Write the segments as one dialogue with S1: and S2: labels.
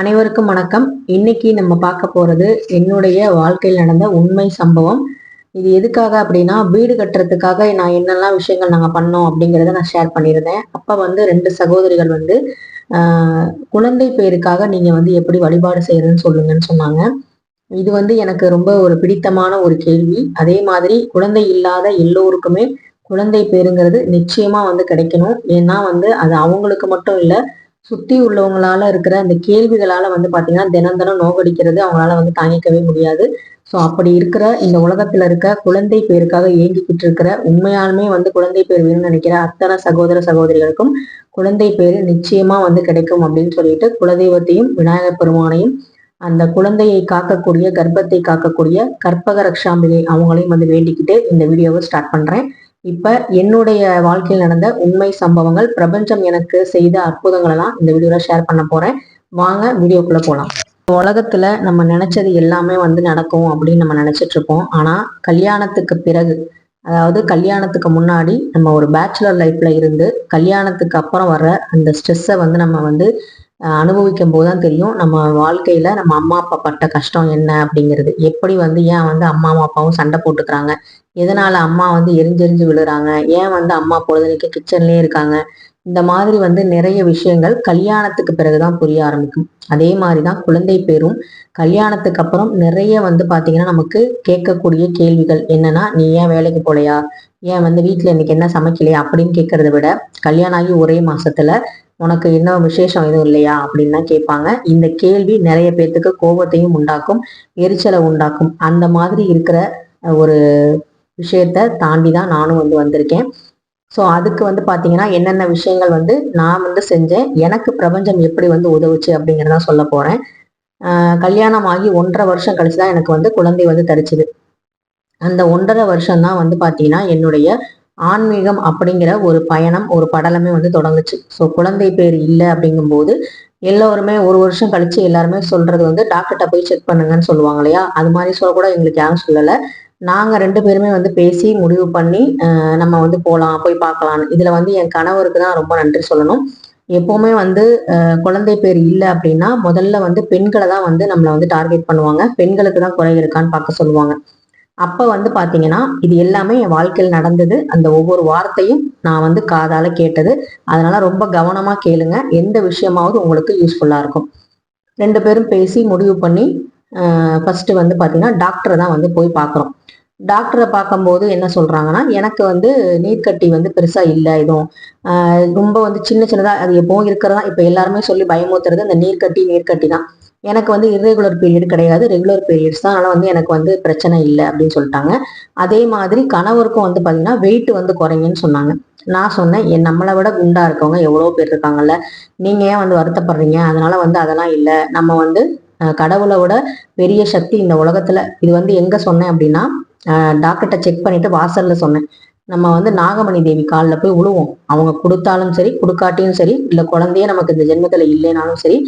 S1: அனைவருக்கும் வணக்கம். இன்னைக்கு நம்ம பார்க்க போறது என்னுடைய வாழ்க்கையில் நடந்த உண்மை சம்பவம். இது எதுக்காக அப்படின்னா வீடு கட்டுறதுக்காக நான் என்னெல்லாம் விஷயங்கள் நாங்கள் பண்ணோம் அப்படிங்கிறத நான் ஷேர் பண்ணியிருந்தேன். அப்போ வந்து ரெண்டு சகோதரிகள் வந்து குழந்தை பேருக்காக நீங்கள் வந்து எப்படி வழிபாடு செய்யறதுன்னு சொல்லுங்கன்னு சொன்னாங்க. இது வந்து எனக்கு ரொம்ப ஒரு பிடித்தமான ஒரு கேள்வி. அதே மாதிரி குழந்தை இல்லாத எல்லோருக்குமே குழந்தை பேருங்கிறது நிச்சயமா வந்து கிடைக்கணும். ஏன்னா வந்து அது அவங்களுக்கு மட்டும் இல்லை சுத்தி உள்ளவங்களால இருக்கிற அந்த கேள்விகளால வந்து பாத்தீங்கன்னா தினம் தினம் நோகடிக்கிறது அவங்களால வந்து தாங்கிக்கவே முடியாது. ஸோ அப்படி இருக்கிற இந்த உலகத்துல இருக்க குழந்தை பேருக்காக ஏங்கிக்கிட்டு இருக்கிற உண்மையாலுமே வந்து குழந்தை பேர் வேணும்னு நினைக்கிற அத்தனை சகோதர சகோதரிகளுக்கும் குழந்தை பேர் நிச்சயமா வந்து கிடைக்கும் அப்படின்னு சொல்லிட்டு குலதெய்வத்தையும் விநாயகர் பெருமானையும் அந்த குழந்தையை காக்கக்கூடிய கர்ப்பத்தை காக்கக்கூடிய கற்பக ரக்ஷாம்பிகை அவங்களையும் வந்து வேண்டிக்கிட்டு இந்த வீடியோவை ஸ்டார்ட் பண்றேன். இப்ப என்னுடைய வாழ்க்கையில் நடந்த உண்மை சம்பவங்கள் பிரபஞ்சம் எனக்கு செய்த அற்புதங்களெல்லாம் இந்த வீடியோல ஷேர் பண்ண போறேன். வாங்க வீடியோக்குள்ள போலாம். உலகத்துல நம்ம நினைச்சது எல்லாமே வந்து நடக்கும் அப்படின்னு நம்ம நினைச்சிட்டு இருப்போம். ஆனா கல்யாணத்துக்கு பிறகு அதாவது கல்யாணத்துக்கு முன்னாடி நம்ம ஒரு பேச்சுலர் லைஃப்ல இருந்து கல்யாணத்துக்கு அப்புறம் வர்ற அந்த ஸ்ட்ரெஸ்ஸை வந்து நம்ம வந்து அனுபவிக்கும் போது தான் தெரியும் நம்ம வாழ்க்கையில நம்ம அம்மா அப்பா பட்ட கஷ்டம் என்ன அப்படிங்கிறது. எப்படி வந்து ஏன் வந்து அம்மாவும் அப்பாவும் சண்டை போட்டுக்கிறாங்க? எதனால அம்மா வந்து எரிஞ்செரிஞ்சு விழுறாங்க? ஏன் வந்து அம்மா பொழுதுனைக்கு கிச்சன்லயே இருக்காங்க? இந்த மாதிரி வந்து நிறைய விஷயங்கள் கல்யாணத்துக்கு பிறகுதான் புரிய ஆரம்பிக்கும். அதே மாதிரிதான் குழந்தை பேரும் கல்யாணத்துக்கு அப்புறம் நிறைய வந்து பாத்தீங்கன்னா நமக்கு கேட்கக்கூடிய கேள்விகள். என்னன்னா நீ ஏன் வேலைக்கு போலையா? ஏன் வந்து வீட்டுல இன்னைக்கு என்ன சமைக்கலையா? அப்படின்னு கேட்கறத விட கல்யாணம் ஆகி ஒரே மாசத்துல உனக்கு என்ன விசேஷம் எதுவும் இல்லையா? அப்படின்னு தான் கேட்பாங்க. இந்த கேள்வி நிறைய பேர்த்துக்கு கோபத்தையும் உண்டாக்கும் எரிச்சலை உண்டாக்கும். அந்த மாதிரி இருக்கிற ஒரு விஷயத்த தாண்டி தான் நானும் வந்து வந்திருக்கேன். ஸோ அதுக்கு வந்து பார்த்தீங்கன்னா என்னென்ன விஷயங்கள் வந்து நான் வந்து செஞ்சேன் எனக்கு பிரபஞ்சம் எப்படி வந்து உதவுச்சு அப்படிங்கிறத சொல்ல போறேன். ஆஹ் கல்யாணம் ஆகி ஒன்றரை வருஷம் கழிச்சு தான் எனக்கு வந்து குழந்தை வந்து தரிச்சுது. அந்த ஒன்றரை வருஷம் தான் வந்து பார்த்தீங்கன்னா என்னுடைய ஆன்மீகம் அப்படிங்கிற ஒரு பயணம் ஒரு படலமே வந்து தொடங்குச்சு. ஸோ குழந்தை பேர் இல்லை அப்படிங்கும்போது எல்லோருமே ஒரு வருஷம் கழிச்சு எல்லாருமே சொல்றது வந்து டாக்டர்கிட்ட போய் செக் பண்ணுங்கன்னு சொல்லுவாங்க இல்லையா? அது மாதிரி சொல்ல கூட எங்களுக்கு யாரும் சொல்லலை. நாங்கள் ரெண்டு பேருமே வந்து பேசி முடிவு பண்ணி நம்ம வந்து போகலாம் போய் பார்க்கலாம்னு. இதில் வந்து என் கணவருக்கு தான் ரொம்ப நன்றி சொல்லணும். எப்போவுமே வந்து குழந்தை பேர் இல்லை அப்படின்னா முதல்ல வந்து பெண்களை தான் வந்து நம்மளை வந்து டார்கெட் பண்ணுவாங்க. பெண்களுக்கு தான் குறை இருக்கான்னு பார்க்க சொல்லுவாங்க. அப்போ வந்து பார்த்தீங்கன்னா இது எல்லாமே என் வாழ்க்கையில் நடந்தது. அந்த ஒவ்வொரு வார்த்தையும் நான் வந்து காதால் கேட்டது. அதனால ரொம்ப கவனமாக கேளுங்க. எந்த விஷயமாவது உங்களுக்கு யூஸ்ஃபுல்லாக இருக்கும். ரெண்டு பேரும் பேசி முடிவு பண்ணி ஃபஸ்ட்டு வந்து பார்த்தீங்கன்னா டாக்டரை தான் வந்து போய் பார்க்குறோம். டாக்டரை பார்க்கும்போது என்ன சொல்கிறாங்கன்னா எனக்கு வந்து நீர்க்கட்டி வந்து பெருசாக இல்லை எதுவும். ரொம்ப வந்து சின்ன சின்னதாக அது எப்பவும் இருக்கிறதா இப்போ எல்லாருமே சொல்லி பயமுத்துறது அந்த நீர்க்கட்டி நீர்க்கட்டி தான். எனக்கு வந்து இர்ரெகுலர் பீரியட் கிடையாது ரெகுலர் பீரியட்ஸ் தான். ஆனால் வந்து எனக்கு வந்து பிரச்சனை இல்லை அப்படின்னு சொல்லிட்டாங்க. அதே மாதிரி கணவருக்கும் வந்து பார்த்தீங்கன்னா வெயிட் வந்து குறைங்கன்னு சொன்னாங்க. நான் சொன்னேன் என் நம்மளை விட குண்டா இருக்கவங்க எவ்வளோ பேர் இருக்காங்கல்ல. நீங்கள் ஏன் வந்து வருத்தப்படுறீங்க? அதனால வந்து அதெல்லாம் இல்லை. நம்ம வந்து கடவுளை விட பெரிய சக்தி இந்த உலகத்துல. இது வந்து எங்க சொன்னேன் அப்படின்னா டாக்டர்கிட்ட செக் பண்ணிட்டு வாசல்ல சொன்னேன். நம்ம வந்து நாகமணி தேவி காலில் போய் விழுவோம் அவங்க கொடுத்தாலும் சரி கொடுக்காட்டியும் சரி இல்லை குழந்தையே நமக்கு இந்த ஜென்மத்தில் இல்லைனாலும் சரி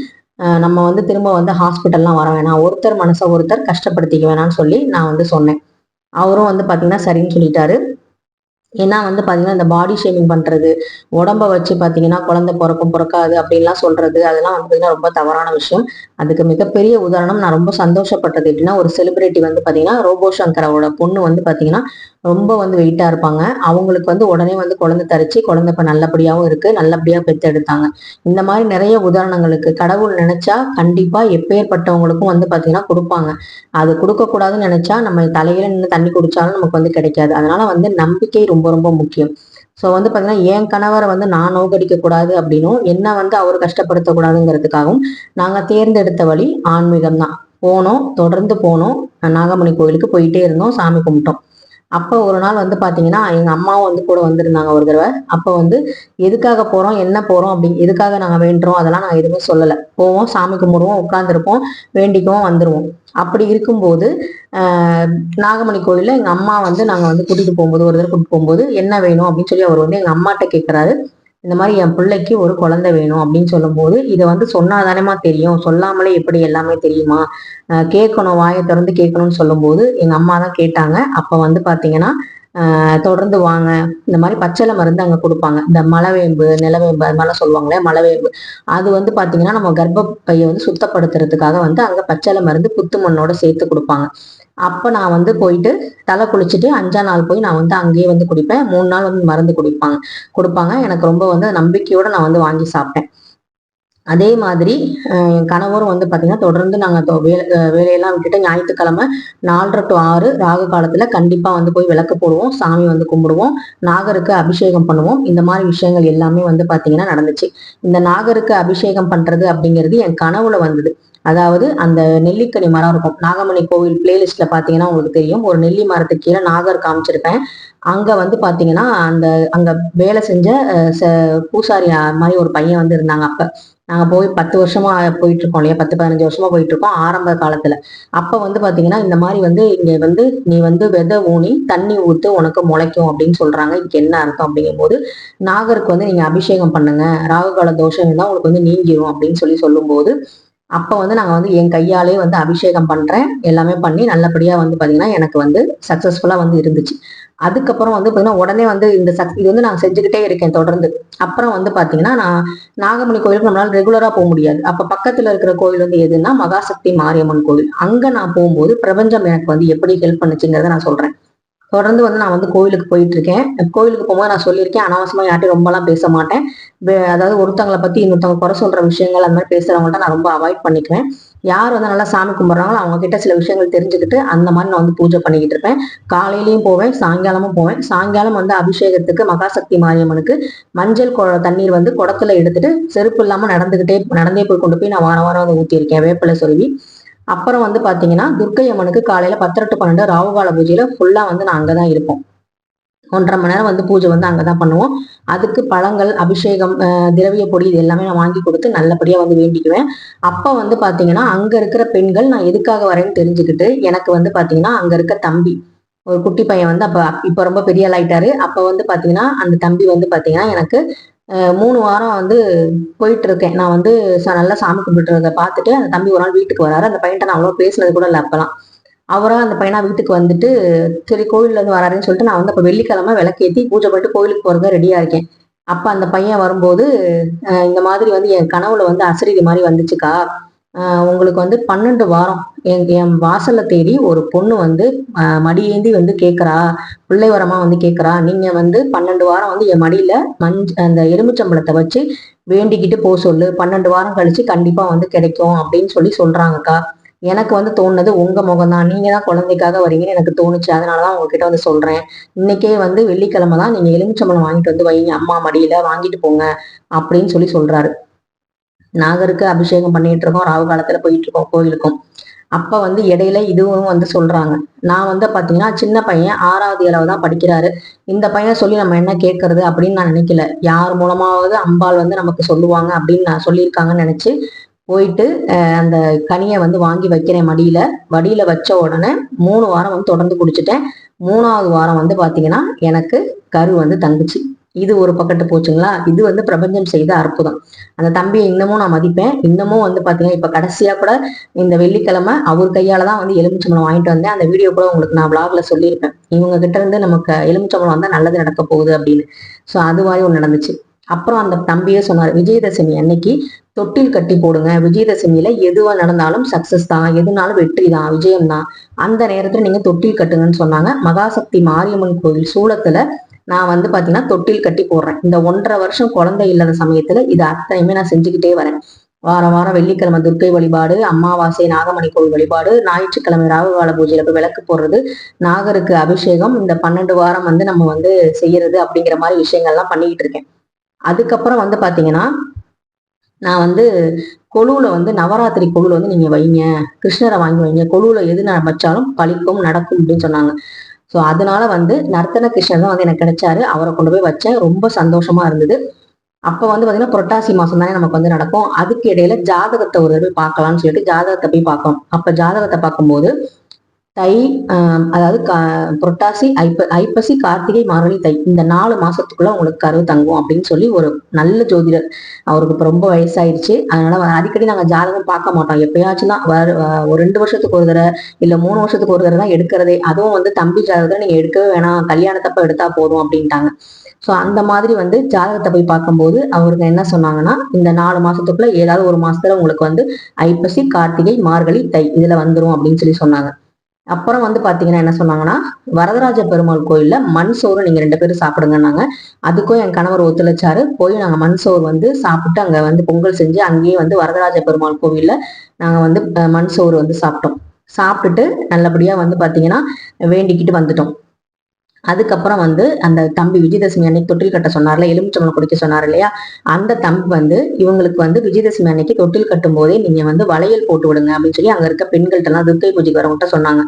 S1: நம்ம வந்து திரும்ப வந்து ஹாஸ்பிட்டல்லாம் வர வேணாம். ஒருத்தர் மனசை ஒருத்தர் கஷ்டப்படுத்திக்க வேணாம்னு சொல்லி நான் வந்து சொன்னேன். அவரும் வந்து பார்த்தீங்கன்னா சரின்னு சொல்லிட்டாரு. ஏன்னா வந்து பாத்தீங்கன்னா இந்த பாடி ஷேமிங் பண்றது உடம்ப வச்சு பாத்தீங்கன்னா குழந்தை பிறக்கும் பிறக்காது அப்படின்லாம் சொல்றது அதெல்லாம் வந்து பார்த்தீங்கன்னா ரொம்ப தவறான விஷயம். அதுக்கு மிகப்பெரிய உதாரணம் நான் ரொம்ப சந்தோஷப்பட்டது எப்படின்னா ஒரு செலிபிரிட்டி வந்து பாத்தீங்கன்னா ரோபோ சங்கரோட பொண்ணு வந்து பாத்தீங்கன்னா ரொம்ப வந்து வெயிட்டாக இருப்பாங்க. அவங்களுக்கு வந்து உடனே வந்து குழந்தை தரிச்சு குழந்தை இப்போ நல்லபடியாகவும் இருக்கு நல்லபடியாக பெற்றெடுத்தாங்க. இந்த மாதிரி நிறைய உதாரணங்களுக்கு கடவுள் நினைச்சா கண்டிப்பாக எப்பேற்பட்டவங்களுக்கும் வந்து பார்த்தீங்கன்னா கொடுப்பாங்க. அது கொடுக்கக்கூடாதுன்னு நினச்சா நினைச்சா நம்ம தலையில நின்று தண்ணி குடிச்சாலும் நமக்கு வந்து கிடைக்காது. அதனால வந்து நம்பிக்கை ரொம்ப ரொம்ப முக்கியம். ஸோ வந்து பார்த்தீங்கன்னா என் கணவரை வந்து நான் நோக்கடிக்க கூடாது அப்படின்னும் என்ன வந்து அவர் கஷ்டப்படுத்தக்கூடாதுங்கிறதுக்காகவும் நாங்கள் தேர்ந்தெடுத்த வழி ஆன்மீகம் தான் போனோம் தொடர்ந்து போனோம் நாகமணி கோயிலுக்கு போயிட்டே இருந்தோம் சாமி கும்பிட்டோம். அப்போ ஒரு நாள் வந்து பார்த்தீங்கன்னா எங்கள் அம்மாவும் வந்து கூட வந்திருந்தாங்க ஒரு தடவை. அப்போ வந்து எதுக்காக போகிறோம் என்ன போகிறோம் அப்படின்னு எதுக்காக நாங்கள் வேண்டுறோம்? அதெல்லாம் நாங்கள் எதுவுமே சொல்லலை. போவோம் சாமி கும்பிடுவோம் உட்காந்துருப்போம் வேண்டிக்குவோம் வந்துடுவோம் அப்படி இருக்கும்போது நாகமணி கோயிலில் எங்கள் அம்மா வந்து நாங்கள் வந்து கூட்டிகிட்டு போகும்போது ஒரு தடவை கூட்டிட்டு போகும்போது என்ன வேணும்? அப்படின்னு சொல்லி அவர் வந்து எங்கள் அம்மாட்ட கேட்குறாரு இந்த மாதிரி என் பிள்ளைக்கு ஒரு குழந்தை வேணும் அப்படின்னு சொல்லும்போது இதை வந்து சொன்னாதானேமா தெரியும். சொல்லாமலே எப்படி எல்லாமே தெரியுமா? கேட்கணும் வாயை திறந்து கேட்கணும்னு சொல்லும்போது எங்கள் அம்மா தான் கேட்டாங்க. அப்போ வந்து பார்த்தீங்கன்னா தொடர்ந்து வாங்க. இந்த மாதிரி பச்சளை மருந்து அங்கே கொடுப்பாங்க. இந்த மலவேம்பு நிலவேம்பு அது மாதிரிலாம் சொல்லுவாங்களே மலவேம்பு. அது வந்து பார்த்தீங்கன்னா நம்ம கர்ப்பப்பையை வந்து சுத்தப்படுத்துறதுக்காக வந்து அங்கே பச்சளை மருந்து புத்து மண்ணோட சேர்த்து கொடுப்பாங்க. அப்போ நான் வந்து போயிட்டு தலை குளிச்சுட்டு அஞ்சா நாள் போய் நான் வந்து அங்கேயே வந்து குடிப்பேன். மூணு நாள் வந்து மருந்து குடிப்பாங்க. கொடுப்பாங்க. எனக்கு ரொம்ப வந்து நம்பிக்கையோட நான் வந்து வாங்கி சாப்பிட்டேன். அதே மாதிரி என் கணவரும் வந்து பார்த்தீங்கன்னா தொடர்ந்து நாங்கள் வேலை வேலையெல்லாம் விட்டுட்டு ஞாயிற்றுக்கிழமை நாலரை டு ஆறு ராகு காலத்தில் கண்டிப்பாக வந்து போய் விளக்கு போடுவோம். சாமி வந்து கும்பிடுவோம். நாகருக்கு அபிஷேகம் பண்ணுவோம். இந்த மாதிரி விஷயங்கள் எல்லாமே வந்து பார்த்தீங்கன்னா நடந்துச்சு. இந்த நாகருக்கு அபிஷேகம் பண்ணுறது அப்படிங்கிறது என் கனவுல வந்தது. அதாவது அந்த நெல்லிக்கனி மரம் இருக்கும். நாகமணி கோவில் பிளேலிஸ்ட்ல பாத்தீங்கன்னா உங்களுக்கு தெரியும். ஒரு நெல்லி மரத்துக்கு கீழே நாகர் காமிச்சிருப்பேன். அங்க வந்து பாத்தீங்கன்னா அந்த அங்க வேலை செஞ்ச ச- பூசாரி மாதிரி ஒரு பையன் வந்து இருந்தாங்க. அப்ப நாங்க போய் பத்து வருஷமா போயிட்டு இருக்கோம் இல்லையா? பத்து பதினஞ்சு வருஷமா போயிட்டு இருக்கோம் ஆரம்ப காலத்துல. அப்ப வந்து பாத்தீங்கன்னா இந்த மாதிரி வந்து இங்க வந்து நீ வந்து விதை ஊனி தண்ணி ஊத்து உனக்கு முளைக்கும் அப்படின்னு சொல்றாங்க. இதுக்கு என்ன அர்த்தம் அப்படிங்கும்போது நாகருக்கு வந்து நீங்க அபிஷேகம் பண்ணுங்க. ராகுகால தோஷம் இருந்தா உங்களுக்கு வந்து நீங்கிரும் அப்படின்னு சொல்லி சொல்லும்போது அப்போ வந்து நாங்கள் வந்து என் கையாலே வந்து அபிஷேகம் பண்ணுறேன் எல்லாமே பண்ணி நல்லபடியாக வந்து பார்த்தீங்கன்னா எனக்கு வந்து சக்ஸஸ்ஃபுல்லாக வந்து இருந்துச்சு. அதுக்கப்புறம் வந்து பார்த்தீங்கன்னா உடனே வந்து இந்த சக் இது வந்து நான் செஞ்சுக்கிட்டே இருக்கேன் தொடர்ந்து. அப்புறம் வந்து பார்த்தீங்கன்னா நான் நாகமணி கோயிலுக்கு நம்மளால் ரெகுலராக போக முடியாது. அப்போ பக்கத்தில் இருக்கிற கோயில் வந்து எதுன்னா மகாசக்தி மாரியம்மன் கோயில் அங்கே நான் போகும்போது பிரபஞ்சம் எனக்கு வந்து எப்படி ஹெல்ப் பண்ணுச்சுங்கிறத நான் சொல்கிறேன் தொடர்ந்து வந்து நான் வந்து கோயிலுக்கு போயிட்டு இருக்கேன் கோயிலுக்கு போகும்போது நான் சொல்லியிருக்கேன் அனாவசியமா யார்ட்டையும் ரொம்பலாம் பேச மாட்டேன். வே- அதாவது ஒருத்தவங்களை பத்தி இன்னொருத்தவங்க குறை சொல்ற விஷயங்கள் அந்த மாதிரி பேசுறவங்கள்ட்ட நான் ரொம்ப அவாய்ட் பண்ணிக்குவேன். யார் வந்து நல்லா சாமி கும்பிட்றாங்களோ அவங்க கிட்ட சில விஷயங்கள் தெரிஞ்சுக்கிட்டு அந்த மாதிரி நான் வந்து பூஜை பண்ணிக்கிட்டு இருப்பேன். காலையிலயும் போவேன் சாயங்காலமும் போவேன். சாயங்காலம் வந்து அபிஷேகத்துக்கு மகாசக்தி மாரியம்மனுக்கு மஞ்சள் கொ- தண்ணீர் வந்து குடத்துல எடுத்துட்டு செருப்பு இல்லாம நடந்துகிட்டே நடந்தே போய் கொண்டு போய் நான் வாரம் வாரம் வந்து ஊத்தியிருக்கேன் வேப்பிலை சொல்லி அப்புறம் வந்து பார்த்தீங்கன்னா துர்க்கை அம்மனுக்கு காலையில் பத்தரை டு பன்னெண்டு ராவுகால பூஜையில் ஃபுல்லாக வந்து நான் அங்கே தான் இருப்போம். ஒன்றரை மணி நேரம் வந்து பூஜை வந்து அங்கே தான் பண்ணுவோம். அதுக்கு பழங்கள் அபிஷேகம் திரவிய பொடி இது எல்லாமே நான் வாங்கி கொடுத்து நல்லபடியாக வந்து வேண்டிக்குவேன். அப்போ வந்து பார்த்தீங்கன்னா அங்கே இருக்கிற பெண்கள் நான் எதுக்காக வரேன்னு தெரிஞ்சுக்கிட்டு எனக்கு வந்து பார்த்தீங்கன்னா அங்கே இருக்க தம்பி ஒரு குட்டி பையன் வந்து அப்போ இப்போ ரொம்ப பெரிய ஆளாயிட்டாரு. அப்போ வந்து பார்த்தீங்கன்னா அந்த தம்பி வந்து பார்த்தீங்கன்னா எனக்கு மூணு வாரம் வந்து போயிட்டு இருக்கேன் நான் வந்து ச- நல்லா சாமி கும்பிட்டுறத பார்த்துட்டு அந்த தம்பி ஒரு நாள் வீட்டுக்கு வராரு. அந்த பையன்ட்ட நான் அவ்வளோ பேசினது கூட இல்லை அப்பெல்லாம். அவராக அந்த பையனா வீட்டுக்கு வந்துட்டு சரி கோயில்லேருந்து வராருன்னு சொல்லிட்டு நான் வந்து அப்போ வெள்ளிக்கிழமை விளக்கேத்தி பூஜை பண்ணிட்டு கோயிலுக்கு போகிறதா ரெடியாக இருக்கேன். அப்போ அந்த பையன் வரும்போது இந்த மாதிரி வந்து என் கனவுல வந்து அசரிதி மாதிரி வந்துச்சுக்கா. உங்களுக்கு வந்து பன்னெண்டு வாரம் என் என் வாசல்ல தேடி ஒரு பொண்ணு வந்து மடியேந்தி வந்து கேக்குறா. பிள்ளை வரமா வந்து கேக்குறா. நீங்க வந்து பன்னெண்டு வாரம் வந்து என் மடியில மஞ்ச அந்த எலுமிச்சம்பழத்தை வச்சு வேண்டிக்கிட்டு போ சொல்லு. பன்னெண்டு வாரம் கழிச்சு கண்டிப்பா வந்து கிடைக்கும் அப்படின்னு சொல்லி சொல்றாங்கக்கா. எனக்கு வந்து தோணுனது உங்க முகம் தான் நீங்க தான் குழந்தைக்காக வரீங்கன்னு எனக்கு தோணுச்சு. அதனாலதான் உங்ககிட்ட வந்து சொல்றேன். இன்னைக்கே வந்து வெள்ளிக்கிழமை தான் நீங்க எலுமிச்சம்பழம் வாங்கிட்டு வந்து வைங்க. அம்மா மடியில வாங்கிட்டு போங்க அப்படின்னு சொல்லி சொல்றாரு. நாகருக்கு அபிஷேகம் பண்ணிட்டு இருக்கோம் ராகு காலத்துல போயிட்டு இருக்கோம் கோயிலுக்கும் அப்ப வந்து இடையில இதுவும் வந்து சொல்றாங்க. நான் வந்து பாத்தீங்கன்னா சின்ன பையன் ஆறாவது ஏழாவது தான் படிக்கிறாரு. இந்த பையன் சொல்லி நம்ம என்ன கேட்கறது அப்படின்னு நான் நினைக்கல. யார் மூலமாவது அம்பாள் வந்து நமக்கு சொல்லுவாங்க அப்படின்னு நான் சொல்லியிருக்காங்கன்னு நினைச்சு போயிட்டு அந்த கனியை வந்து வாங்கி வைக்கிறேன் மடியில வடியில வச்ச உடனே மூணு வாரம் வந்து தொடர்ந்து குடிச்சிட்டேன். மூணாவது வாரம் வந்து பாத்தீங்கன்னா எனக்கு கரு வந்து தங்குச்சு. இது ஒரு பக்கத்து போச்சுங்களா? இது வந்து பிரபஞ்சம் செய்த அற்புதம். அந்த தம்பியை இன்னமும் நான் மதிப்பேன். இன்னமும் வந்து பாத்தீங்கன்னா இப்ப கடைசியா கூட இந்த வெள்ளிக்கிழமை அவர் கையால தான் வந்து எலுமிச்சம்பழம் வாங்கிட்டு வந்தேன். அந்த வீடியோ கூட உங்களுக்கு நான் விளாக்ல சொல்லியிருப்பேன். இவங்க கிட்ட இருந்து நமக்கு எலுமிச்சம்பழம் வந்தா நல்லது நடக்க போகுது அப்படின்னு. சோ அது மாதிரி ஒண்ணு நடந்துச்சு. அப்புறம் அந்த தம்பியே சொன்னார் விஜயதசமி அன்னைக்கு தொட்டில் கட்டி போடுங்க. விஜயதசமியில எதுவா நடந்தாலும் சக்சஸ் தான். எதுனாலும் வெற்றி தான். விஜயம் தான் அந்த நேரத்துல நீங்க தொட்டில் கட்டுங்கன்னு சொன்னாங்க. மகாசக்தி மாரியம்மன் கோயில் சூளத்துல நான் வந்து பாத்தீங்கன்னா தொட்டில் கட்டி போடுறேன். இந்த ஒன்றரை வருஷம் குழந்தை இல்லாத சமயத்துல இது அத்தனையுமே நான் செஞ்சுக்கிட்டே வரேன். வாரம் வாரம் வெள்ளிக்கிழமை துர்க்கை வழிபாடு அமாவாசை நாகமணி கோவில் வழிபாடு ஞாயிற்றுக்கிழமை ராகுகால பூஜையில போய் விளக்கு போடுறது நாகருக்கு அபிஷேகம் இந்த பன்னெண்டு வாரம் வந்து நம்ம வந்து செய்யறது அப்படிங்கிற மாதிரி விஷயங்கள்லாம் பண்ணிக்கிட்டு இருக்கேன். அதுக்கப்புறம் வந்து பாத்தீங்கன்னா நான் வந்து கொழுவுல வந்து நவராத்திரி கொலுல வந்து நீங்க வைங்க கிருஷ்ணரை வாங்கி வைங்க கொழுவுல எது வச்சாலும் பழிக்கும் நடக்கும் அப்படின்னு சொன்னாங்க. ஸோ அதனால வந்து நர்த்தன கிருஷ்ணர் தான் வந்து எனக்கு கிடைச்சாரு. அவரை கொண்டு போய் வச்சேன். ரொம்ப சந்தோஷமா இருந்தது. அப்ப வந்து பார்த்தீங்கன்னா புரட்டாசி மாசம் தானே நமக்கு வந்து நடக்கும். அதுக்கு இடையில ஜாதகத்தை ஒரு தடவை பார்க்கலாம்னு சொல்லிட்டு ஜாதகத்தை போய் பார்க்கணும். அப்ப ஜாதகத்தை பார்க்கும்போது தை அதாவது புரட்டாசி ஐப்ப ஐப்பசி கார்த்திகை மார்கழி தை. இந்த நாலு மாசத்துக்குள்ள உங்களுக்கு கருவு தங்குவோம் அப்படின்னு சொல்லி ஒரு நல்ல ஜோதிடர். அவருக்கு இப்போ ரொம்ப வயசாயிருச்சு. அதனால அடிக்கடி நாங்கள் ஜாதகம் பார்க்க மாட்டோம். எப்பயாச்சும் தான் வர- ஒரு ரெண்டு வருஷத்துக்கு ஒரு தடவை இல்லை மூணு வருஷத்துக்கு ஒரு தடவை தான் எடுக்கிறதே. அதுவும் வந்து தம்பி ஜாதகத்தை நீங்கள் எடுக்கவே வேணாம். கல்யாணத்தப்ப எடுத்தா போதும் அப்படின்ட்டாங்க. ஸோ அந்த மாதிரி வந்து ஜாதகத்தை போய் பார்க்கும்போது அவருக்கு என்ன சொன்னாங்கன்னா இந்த நாலு மாசத்துக்குள்ள ஏதாவது ஒரு மாசத்துல உங்களுக்கு வந்து ஐப்பசி கார்த்திகை மார்கழி தை இதுல வந்துடும் அப்படின்னு சொல்லி சொன்னாங்க. அப்புறம் வந்து பாத்தீங்கன்னா என்ன சொன்னாங்கன்னா வரதராஜ பெருமாள் கோயில்ல மண் சோறு நீங்க ரெண்டு பேரும் சாப்பிடுங்கன்னாங்க. அதுக்கும் என் கணவர் ஒத்துழைச்சாரு. போய் நாங்க மண் சோறு வந்து சாப்பிட்டு அங்க வந்து பொங்கல் செஞ்சு அங்கேயே வந்து வரதராஜ பெருமாள் கோவில்ல நாங்க வந்து மண் சோறு வந்து சாப்பிட்டோம். சாப்பிட்டுட்டு நல்லபடியா வந்து பாத்தீங்கன்னா வேண்டிக்கிட்டு வந்துட்டோம். அதுக்கப்புறம் வந்து அந்த தம்பி விஜயதசமி அன்னைக்கு தொட்டில் கட்ட சொன்னார்ல எலுமிச்சம்பளம் குடிக்க சொன்னார் இல்லையா? அந்த தம்பி வந்து இவங்களுக்கு வந்து விஜயதசமி அன்னைக்கு தொட்டில் கட்டும் போதே நீங்க வந்து வளையல் போட்டு விடுங்க அப்படின்னு சொல்லி அங்க இருக்க பெண்கள்ட்ட எல்லாம் துர்க்கை பூஜைக்கு வரவங்ககிட்ட சொன்னாங்க.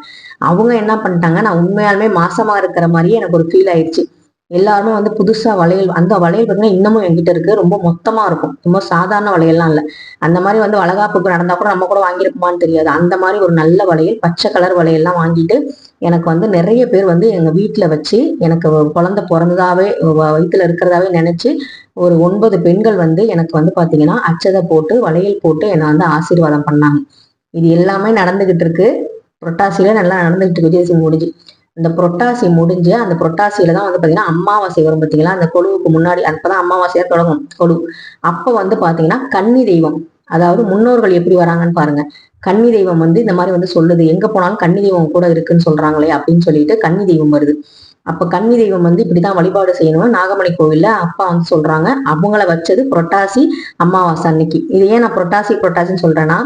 S1: அவங்க என்ன பண்ணிட்டாங்க நான் உண்மையாலுமே மாசமா இருக்கிற மாதிரியே எனக்கு ஒரு ஃபீல் ஆயிடுச்சு. எல்லாருமே வந்து புதுசா வளையல் அந்த வளையல் பார்த்தீங்கன்னா இன்னமும் என்கிட்ட இருக்கு. ரொம்ப மொத்தமா இருக்கும். ரொம்ப சாதாரண வளையல்லாம் இல்ல. அந்த மாதிரி வந்து வளகாப்புக்கு நடந்தா கூட நம்ம கூட வாங்கியிருப்போமான்னு தெரியாது. அந்த மாதிரி ஒரு நல்ல வளையல் பச்சை கலர் வளையல்லாம் வாங்கிட்டு எனக்கு வந்து நிறைய பேர் வந்து எங்கள் வீட்டில் வச்சு எனக்கு குழந்த குழந்தை பிறந்ததாவே வயிற்றில் இருக்கிறதாவே நினச்சி ஒரு ஒன்பது பெண்கள் வந்து எனக்கு வந்து பார்த்தீங்கன்னா அச்சதை போட்டு வளையல் போட்டு என்னை வந்து ஆசீர்வாதம் பண்ணாங்க. இது எல்லாமே நடந்துக்கிட்டு இருக்கு. புரட்டாசியில நல்லா நடந்துகிட்டு இருக்கு. விஜயதசமி முடிஞ்சு. இந்த புரட்டாசி முடிஞ்சு அந்த புரட்டாசியில தான் வந்து பாத்தீங்கன்னா அமாவாசை வரும் பாத்தீங்களா? அந்த கொழுவுக்கு முன்னாடி அப்பதான் அமாவாசையா தொடங்கும். கொழு. அப்ப வந்து பாத்தீங்கன்னா கன்னி தெய்வம். அதாவது முன்னோர்கள் எப்படி வராங்கன்னு பாருங்க. கன்னி தெய்வம் வந்து இந்த மாதிரி வந்து சொல்லுது. எங்க போனாலும் கன்னி தெய்வம் கூட இருக்குன்னு சொல்றாங்களே அப்படின்னு சொல்லிட்டு கன்னி தெய்வம் வருது. அப்ப கன்னி தெய்வம் வந்து இப்படிதான் வழிபாடு செய்யணும் நாகமணி கோவில்ல அப்பா வந்து சொல்றாங்க. அவங்கள வச்சது புரட்டாசி அமாவாசை அன்னைக்கு. இது ஏன் நான் புரட்டாசி புரட்டாசின்னு சொல்றேன்னா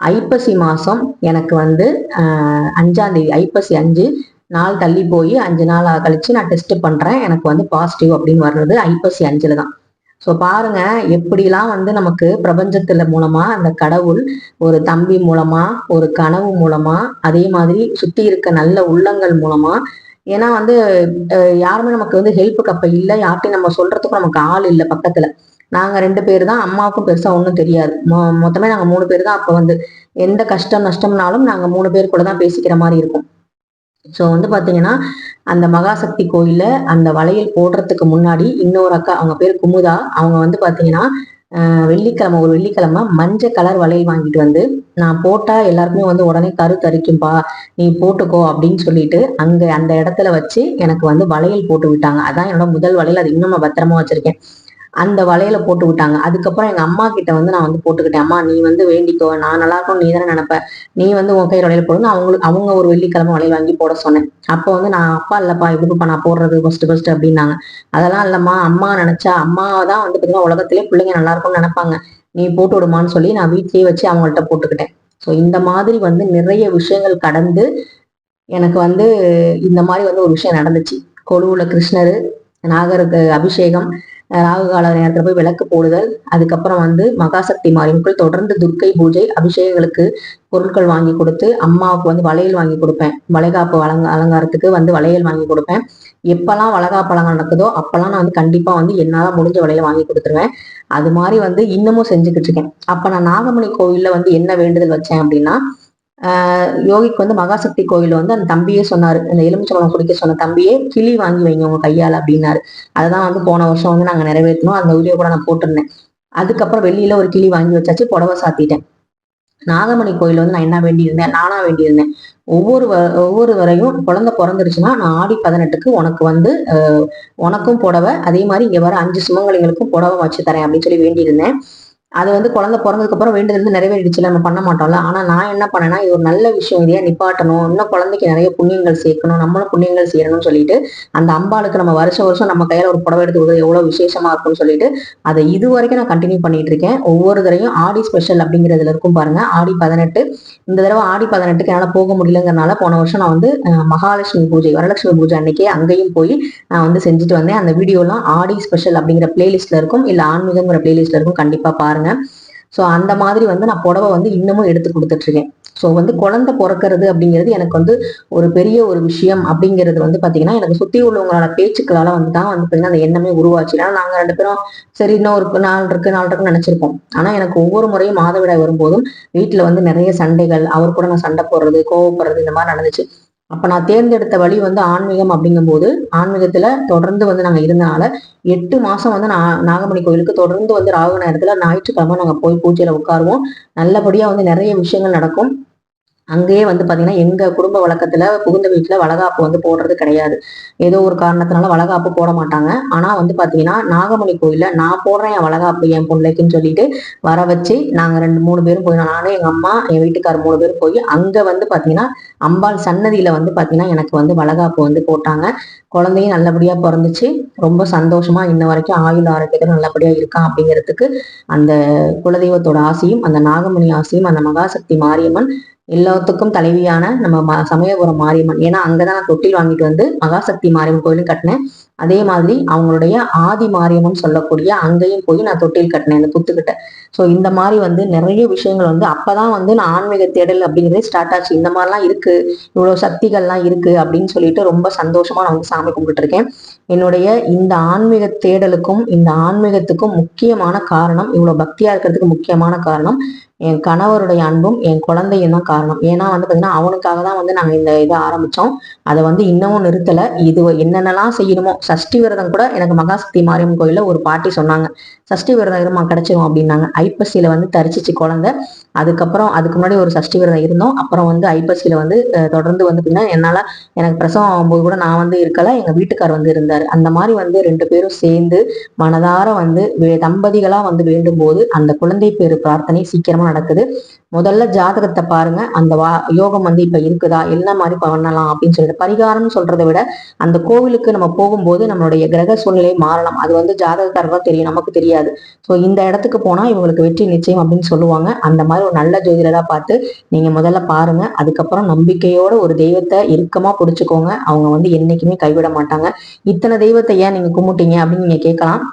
S1: ஐப்பசி மாசம் எனக்கு வந்து ஆஹ் அஞ்சாம் தேதி ஐப்பசி அஞ்சு நாள் தள்ளி போய் அஞ்சு நாள் கழிச்சு நான் டெஸ்ட் பண்றேன். எனக்கு வந்து பாசிட்டிவ் அப்படின்னு வர்றது ஐப்பசி அஞ்சுல தான் ஸோ பாருங்க எப்படிலாம் வந்து நமக்கு பிரபஞ்சத்துல மூலமா அந்த கடவுள் ஒரு தம்பி மூலமா ஒரு கனவு மூலமா அதே மாதிரி சுத்தி இருக்க நல்ல உள்ளங்கள் மூலமா ஏன்னா வந்து யாருமே நமக்கு வந்து ஹெல்ப்புக்கு அப்ப இல்லை. யார்ட்டையும் நம்ம சொல்றதுக்கும் நமக்கு ஆள் இல்லை பக்கத்துல. நாங்க ரெண்டு பேர் தான் அம்மாவுக்கும் பெருசா ஒன்றும் தெரியாது. மொ- மொத்தமே நாங்க மூணு பேர் தான் அப்ப வந்து எந்த கஷ்டம் நஷ்டம்னாலும் நாங்க மூணு பேர் கூட தான் பேசிக்கிற மாதிரி இருக்கும். ஸோ வந்து பார்த்தீங்கன்னா அந்த மகாசக்தி கோயிலில் அந்த வளையல் போடுறதுக்கு முன்னாடி இன்னொரு அக்கா அவங்க பேர் குமுதா. அவங்க வந்து பார்த்தீங்கன்னா வெள்ளிக்கிழமை ஒரு வெள்ளிக்கிழமை மஞ்சள் கலர் வளையல் வாங்கிட்டு வந்து நான் போட்டா எல்லாருக்குமே வந்து உடனே கரு தரிக்கும்பா நீ போட்டுக்கோ அப்படின்னு சொல்லிட்டு அங்க அந்த இடத்துல வச்சு எனக்கு வந்து வளையல் போட்டு விட்டாங்க. அதான் என்னோட முதல் வளையல். அது இன்னும் நான் பத்திரமா வச்சிருக்கேன். அந்த வலையில போட்டுக்கிட்டாங்க அதுக்கப்புறம் எங்க அம்மா கிட்ட வந்து நான் வந்து போட்டுக்கிட்டேன். அம்மா நீ வந்து வேண்டிக்கோ நான் நல்லா இருக்கும் நீ தானே நினைப்ப. நீ வந்து உன் கையில் வலையில போடுன்னு அவங்களுக்கு அவங்க ஒரு வெள்ளிக்கிழமை வலையை வாங்கி போட சொன்னேன். அப்போ வந்து நான் அப்பா இல்லப்பா இதுக்குப்பா நான் போடுறது ஃபர்ஸ்ட் ஃபர்ஸ்ட் அப்படின்னாங்க. அதெல்லாம் இல்லம்மா அம்மா நினைச்சா அம்மா தான் வந்து பாத்தீங்கன்னா உலகத்திலே பிள்ளைங்க நல்லா இருக்கும்னு நினைப்பாங்க. நீ போட்டு விடுமான்னு சொல்லி நான் வீட்லயே வச்சு அவங்கள்ட்ட போட்டுக்கிட்டேன். ஸோ இந்த மாதிரி வந்து நிறைய விஷயங்கள் கடந்து எனக்கு வந்து இந்த மாதிரி வந்து ஒரு விஷயம் நடந்துச்சு. கொழுவுல கிருஷ்ணர் நாகருக்கு அபிஷேகம் ராகு கால நேரத்துல போய் விளக்கு போடுதல் அதுக்கப்புறம் வந்து மகாசக்தி மாரியம்கள் தொடர்ந்து துர்க்கை பூஜை அபிஷேகங்களுக்கு பொருட்கள் வாங்கி கொடுத்து அம்மாவுக்கு வந்து வளையல் வாங்கி கொடுப்பேன். வளைகாப்பு அலங்க அலங்காரத்துக்கு வந்து வளையல் வாங்கி கொடுப்பேன். எப்பெல்லாம் வளைகாப்பு அலங்காரம் நடக்குதோ அப்பெல்லாம் நான் வந்து கண்டிப்பா வந்து என்னால முடிஞ்ச வளையல் வாங்கி கொடுத்துருவேன். அது மாதிரி வந்து இன்னமும் செஞ்சுக்கிட்டு இருக்கேன். அப்ப நான் நாகமணி கோவில்ல வந்து என்ன வேண்டுதல் வச்சேன் அப்படின்னா யோகிக்கு வந்து மகாசக்தி கோயில் வந்து அந்த தம்பியே சொன்னாரு. அந்த எலுமிச்சம்பழம் குடிக்க சொன்ன தம்பியே கிளி வாங்கி வைங்க உங்க கையால அப்படின்னாரு. அததான் வந்து போன வருஷம் வந்து நாங்க நிறைவேற்றணும் அந்த வீடியோ கூட நான் போட்டிருந்தேன். அதுக்கப்புறம் வெளியில ஒரு கிளி வாங்கி வச்சாச்சு புடவை சாத்திட்டேன். நாகமணி கோயில் வந்து நான் என்ன வேண்டியிருந்தேன் நானா வேண்டியிருந்தேன் ஒவ்வொரு வ- ஒவ்வொரு வரையும் குழந்தை பிறந்துருச்சுன்னா நான் ஆடி பதினெட்டுக்கு உனக்கு வந்து உனக்கும் புடவை அதே மாதிரி இங்க வர அஞ்சு சுமங்கலிங்களுக்கும் புடவை வச்சு தரேன் அப்படின்னு சொல்லி வேண்டியிருந்தேன் அது வந்து குழந்தை பிறந்ததுக்கு அப்புறம் வேண்டியது வந்து நிறைவேறிடுச்சுல நம்ம பண்ண மாட்டோம்ல. ஆனா நான் என்ன பண்ணேன்னா இது ஒரு நல்ல விஷயம் இதையா நிப்பாட்டணும். இன்னும் குழந்தைக்கு நிறைய புண்ணியங்கள் சேர்க்கணும். நம்மளும் புண்ணியங்கள் செய்யணும்னு சொல்லிட்டு அந்த அம்பாளுக்கு நம்ம வருஷம் வருஷம் நம்ம கையில ஒரு புடவை எடுத்து கொடுக்குறது எவ்வளவு விசேஷமா இருக்கும்னு சொல்லிட்டு அதை இது வரைக்கும் நான் கண்டினியூ பண்ணிட்டு இருக்கேன். ஒவ்வொரு தடவையும் ஆடி ஸ்பெஷல் அப்படிங்கிறதுல இருக்கும் பாருங்க. ஆடி பதினெட்டு. இந்த தடவை ஆடி பதினெட்டுக்கு என்னால போக முடியலங்கிறனால போன வருஷம் நான் வந்து மகாலட்சுமி பூஜை வரலட்சுமி பூஜை அன்னைக்கே அங்கேயும் போய் நான் வந்து செஞ்சுட்டு வந்தேன். அந்த வீடியோலாம் ஆடி ஸ்பெஷல் அப்படிங்கிற பிளேலிஸ்ட்ல இருக்கும். இல்ல ஆன்மீகங்கிற பிளேலிஸ்ட்ல இருக்கும். கண்டிப்பா பாருங்க. ஸோ அந்த மாதிரி வந்து நான் புடவை வந்து இன்னமும் எடுத்து கொடுத்துட்டு இருக்கேன் ஸோ வந்து குழந்தை பிறக்கிறது அப்படிங்கிறது எனக்கு வந்து ஒரு பெரிய ஒரு விஷயம் அப்படிங்கிறது வந்து பாத்தீங்கன்னா எனக்கு சுத்தி உள்ளவங்களோட பேச்சுக்களால வந்து தான் வந்து பார்த்தீங்கன்னா அந்த எண்ணமே உருவாச்சு. ஏன்னா நாங்க ரெண்டு பேரும் சரி இன்னும் ஒரு நாள் இருக்கு நாள் இருக்குன்னு நினைச்சிருப்போம். ஆனா எனக்கு ஒவ்வொரு முறையும் மாதவிடாய் வரும்போதும் வீட்டில் வந்து நிறைய சண்டைகள் அவர் கூட நான் சண்டை போடுறது கோவப்படுறது இந்த மாதிரி நடந்துச்சு. அப்ப நான் தேர்ந்தெடுத்த வழி வந்து ஆன்மீகம் அப்படிங்கும்போது ஆன்மீகத்துல தொடர்ந்து வந்து நாங்க இருந்தனால எட்டு மாசம் வந்து நான் நாகமணி கோயிலுக்கு தொடர்ந்து வந்து ராகு நேரத்துல ஞாயிற்றுக்கிழமை நாங்க போய் பூஜையில உட்காருவோம். நல்லபடியா வந்து நிறைய விஷயங்கள் நடக்கும். அங்கேயே வந்து பாத்தீங்கன்னா எங்க குடும்ப வழக்கத்துல புகுந்த வீட்டுல வளகாப்பு வந்து போடுறது கிடையாது. ஏதோ ஒரு காரணத்தினால வளகாப்பு போட மாட்டாங்க. ஆனா வந்து பாத்தீங்கன்னா நாகமணி கோயிலில் நான் போடுறேன் என் வளகாப்பு என் பிள்ளைக்குன்னு சொல்லிட்டு வர வச்சு நாங்க ரெண்டு மூணு பேரும் போய் நானும் எங்க அம்மா என் வீட்டுக்கார் மூணு பேரும் போய் அங்க வந்து பாத்தீங்கன்னா அம்பாள் சன்னதியில வந்து பாத்தீங்கன்னா எனக்கு வந்து வளகாப்பு வந்து போட்டாங்க. குழந்தையும் நல்லபடியா பிறந்துச்சு. ரொம்ப சந்தோஷமா இன்ன வரைக்கும் ஆயுள் ஆரோக்கியத்தில் நல்லபடியா இருக்கான் அப்படிங்கிறதுக்கு அந்த குலதெய்வத்தோட ஆசையும் அந்த நாகமணி ஆசையும் அந்த மகாசக்தி மாரியம்மன் எல்லாத்துக்கும் தலைவியான நம்ம சமயபுரம் மாரியம்மன். ஏன்னா அங்கதான் நான் தொட்டில் வாங்கிட்டு வந்து மகாசக்தி மாரியம்மன் கோயிலும் கட்டினேன். அதே மாதிரி அவங்களுடைய ஆதி மாரியம்மன் சொல்லக்கூடிய அங்கேயும் போய் நான் தொட்டில் கட்டினேன் அந்த புத்துக்கிட்ட ஸோ இந்த மாதிரி வந்து நிறைய விஷயங்கள் வந்து அப்பதான் வந்து நான் ஆன்மீக தேடல் அப்படிங்கிறதே ஸ்டார்ட் ஆச்சு. இந்த மாதிரிலாம் இருக்கு இவ்வளவு சக்திகள்லாம் இருக்கு அப்படின்னு சொல்லிட்டு ரொம்ப சந்தோஷமா நான் வந்து சாமி கும்பிட்டு இருக்கேன். என்னுடைய இந்த ஆன்மீக தேடலுக்கும் இந்த ஆன்மீகத்துக்கும் முக்கியமான காரணம் இவ்வளவு பக்தியா இருக்கிறதுக்கு முக்கியமான காரணம் என் கணவருடைய அன்பும் என் குழந்தையும் தான் காரணம். ஏன்னா வந்து பார்த்தீங்கன்னா அவனுக்காக தான் வந்து நாங்கள் இந்த இதை ஆரம்பித்தோம் அதை வந்து இன்னமும் நிறுத்தலை. இது என்னென்னலாம் செய்யணுமோ சஷ்டி விரதம் கூட எனக்கு மகாசக்தி மாரியம்மன் கோயிலில் ஒரு பாட்டி சொன்னாங்க. சஷ்டி விரதம் இருமா கிடச்சிரும் அப்படின்னாங்க. ஐப்பசியில் வந்து தரிச்சிச்சு குழந்தை. அதுக்கப்புறம் அதுக்கு முன்னாடி ஒரு சஷ்டி விரதம் இருந்தோம். அப்புறம் வந்து ஐப்பசியில் வந்து தொடர்ந்து வந்து பார்த்தீங்கன்னா என்னால் எனக்கு பிரசவம் ஆகும்போது கூட நான் வந்து இருக்கலை. எங்கள் வீட்டுக்கார் வந்து இருந்தார். அந்த மாதிரி வந்து ரெண்டு பேரும் சேர்ந்து மனதார வந்து தம்பதிகளாக வந்து வேண்டும் போது அந்த குழந்தை பேர் பிரார்த்தனை சீக்கிரமாக நடக்குது. முதல்ல ஜாதகத்தை பாருங்க. அந்த வா யோகம் வந்து இப்ப இருக்குதா? என்ன மாதிரி பண்ணலாம் அப்படின்னு சொல்லிட்டு பரிகாரம்னு சொல்றதை விட அந்த கோவிலுக்கு நம்ம போகும்போது நம்மளுடைய கிரக சூழ்நிலை மாறலாம். அது வந்து ஜாதகக்காரர் தான் தெரியும். நமக்கு தெரியாது. ஸோ இந்த இடத்துக்கு போனா இவங்களுக்கு வெற்றி நிச்சயம் அப்படின்னு சொல்லுவாங்க. அந்த மாதிரி ஒரு நல்ல ஜோதிடரா பார்த்து நீங்க முதல்ல பாருங்க. அதுக்கப்புறம் நம்பிக்கையோட ஒரு தெய்வத்தை இறுக்கமா பிடிச்சுக்கோங்க. அவங்க வந்து என்னைக்குமே கைவிட மாட்டாங்க. இத்தனை தெய்வத்தை ஏன் நீங்க கும்பிட்டீங்க அப்படின்னு நீங்க கேட்கலாம்.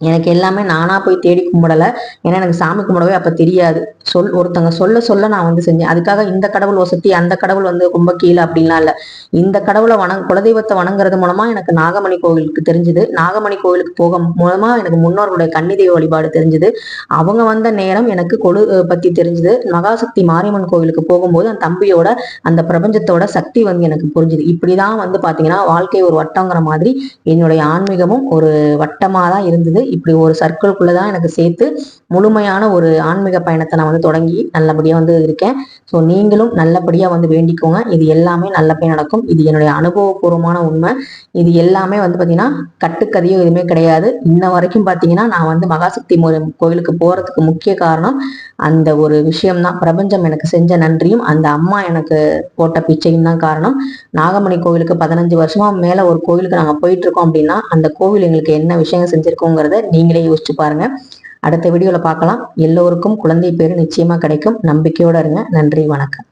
S1: எனக்கு எல்லாமே நானா போய் தேடி கும்பிடல. ஏன்னா எனக்கு சாமி கும்பிடவே அப்ப தெரியாது. சொல் ஒருத்தங்க சொல்ல சொல்ல நான் வந்து செஞ்சேன். அதுக்காக இந்த கடவுள் வசதி அந்த கடவுள் வந்து ரொம்ப கீழே அப்படின்லாம் இல்ல. இந்த கடவுளை வணங் குலதெய்வத்தை வணங்குறது மூலமா எனக்கு நாகமணி கோவிலுக்கு தெரிஞ்சுது. நாகமணி கோவிலுக்கு போக மூலமா எனக்கு முன்னோர்களுடைய கன்னிதெய்வ வழிபாடு தெரிஞ்சுது. அவங்க வந்த நேரம் எனக்கு கொழு பத்தி தெரிஞ்சுது. மகாசக்தி மாரியம்மன் கோவிலுக்கு போகும்போது அந்த தம்பியோட அந்த பிரபஞ்சத்தோட சக்தி வந்து எனக்கு புரிஞ்சுது. இப்படிதான் வந்து பாத்தீங்கன்னா வாழ்க்கை ஒரு வட்டங்கிற மாதிரி என்னுடைய ஆன்மீகமும் ஒரு வட்டமா தான் இருந்தது. இப்படி ஒரு சர்க்கிள்குள்ளதான் எனக்கு சேர்த்து முழுமையான ஒரு ஆன்மீக பயணத்தை நான் வந்து தொடங்கி நல்லபடியாக வந்து இருக்கேன். ஸோ நீங்களும் நல்லபடியாக வந்து வேண்டிக்கோங்க. இது எல்லாமே நல்லபடி நடக்கும். இது என்னுடைய அனுபவபூர்வமான உண்மை. இது எல்லாமே வந்து பார்த்தீங்கன்னா கட்டுக்கதையோ எதுவுமே கிடையாது. இன்ன வரைக்கும் பார்த்தீங்கன்னா நான் வந்து மகாசக்தி கோயிலுக்கு போகிறதுக்கு முக்கிய காரணம் அந்த ஒரு விஷயம்தான். பிரபஞ்சம் எனக்கு செஞ்ச நன்றியும் அந்த அம்மா எனக்கு போட்ட பிச்சையும் தான் காரணம். நாகமணி கோவிலுக்கு பதினஞ்சு வருஷமா மேல ஒரு கோவிலுக்கு நாங்க போயிட்டு இருக்கோம் அப்படின்னா அந்த கோவில் எங்களுக்கு என்ன விஷயங்கள் செஞ்சிருக்கோங்கிறத நீங்களே யோசிச்சு பாருங்க. அடுத்த வீடியோல பார்க்கலாம். எல்லோருக்கும் குழந்தை பேரு நிச்சயமா கிடைக்கும். நம்பிக்கையோட இருங்க. நன்றி வணக்கம்.